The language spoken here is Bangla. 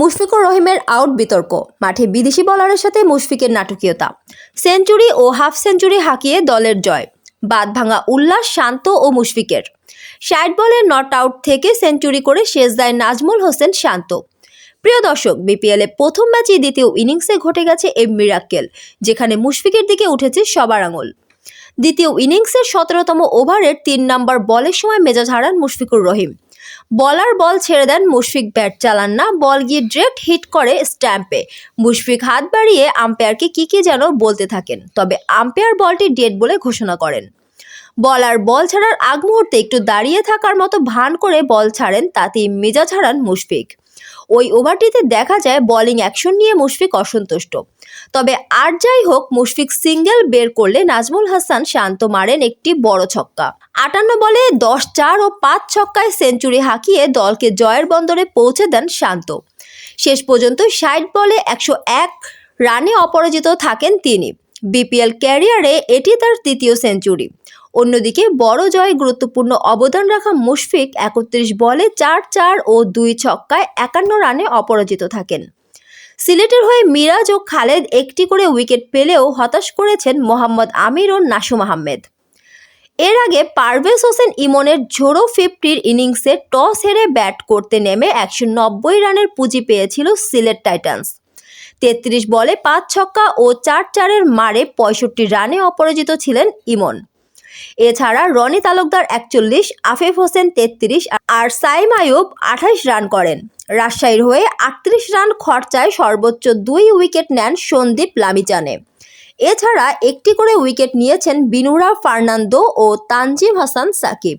মুশফিকুর রহিমের আউট বিতর্ক, মাঠে বিদেশি বলারের সাথে মুশফিকের নাটকীয়তা। সেঞ্চুরি ও হাফ সেঞ্চুরি হাঁকিয়ে দলের জয় বাদ ভাঙা উল্লাস শান্ত ও মুশফিকের। ষাট বলের নট আউট থেকে সেঞ্চুরি করে শেষ দেয় নাজমুল হোসেন শান্ত। প্রিয় দর্শক, বিপিএলে প্রথম ম্যাচে দ্বিতীয় ইনিংসে ঘটে গেছে এম মিরাক্কেল, যেখানে মুশফিকের দিকে উঠেছে সবার আঙুল। দ্বিতীয় ইনিংসের সতেরোতম ওভারের তিন নম্বর বলের সময় মেজাজ হারান মুশফিকুর রহিম। বলার বল ছেড়ে দেন মুশফিক ব্যাট চালান না, বল গিয়ে ডিরেক্ট হিট করে স্ট্যাম্পে। মুশফিক হাত বাড়িয়ে আম্পায়ারকে কী কী যেন বলতে থাকেন, তবে আম্পায়ার বলটি ডেড বলে ঘোষণা করেন। বলার বল ছাড়ার আগ মুহূর্তে একটু দাঁড়িয়ে থাকার মতো ভান করে বল ছাড়েন, তাতেই মেজাজ ছাড়ান মুশফিক। ওই ওভারটিতে দেখা যায় বোলিং অ্যাকশন নিয়ে মুশফিক অসন্তুষ্ট। তবে আর যাই হোক, মুশফিক সিঙ্গেল বের করলে নাজমুল হাসান শান্ত মারেন একটি বড় ছক্কা। আটান্ন বলে দশ চার ও পাঁচ ছক্কায় সেঞ্চুরি হাঁকিয়ে দলকে জয়ের বন্দরে পৌঁছে দেন শান্ত। শেষ পর্যন্ত ষাট বলে একশো এক রানে অপরাজিত থাকেন তিনি। বিপিএল ক্যারিয়ারে এটি তার তৃতীয় সেঞ্চুরি। অন্যদিকে বড় জয়ে গুরুত্বপূর্ণ অবদান রাখা মুশফিক একত্রিশ বলে চার চার ও দুই ছক্কায় একান্ন রানে অপরাজিত থাকেন। সিলেটের হয়ে মিরাজ ও খালেদ একটি করে উইকেট পেলেও হতাশ করেছেন মোহাম্মদ আমির ও নাসুম আহমেদ। এর আগে পারভেজ হোসেন ইমনের ঝোড়ো ফিফটির ইনিংসে টস হেরে ব্যাট করতে নেমে একশো নব্বই রানের পুঁজি পেয়েছিল সিলেট টাইটান্স। তেত্রিশ বলে পাঁচ ছক্কা ও চার চারের মারে পঁয়ষট্টি রানে অপরাজিত ছিলেন ইমন। এছাড়া রনি তালুকদার একচল্লিশ, আফিফ হোসেন তেত্রিশ আর সাইম আয়ুব আঠাশ রান করেন। রাজশাহীর হয়ে আটত্রিশ রান খরচায় সর্বোচ্চ দুই উইকেট নেন সন্দীপ লামিচানে। এছাড়া একটি করে উইকেট নিয়েছেন বিনুরা ফার্নান্দো ও তানজিম হাসান সাকিব।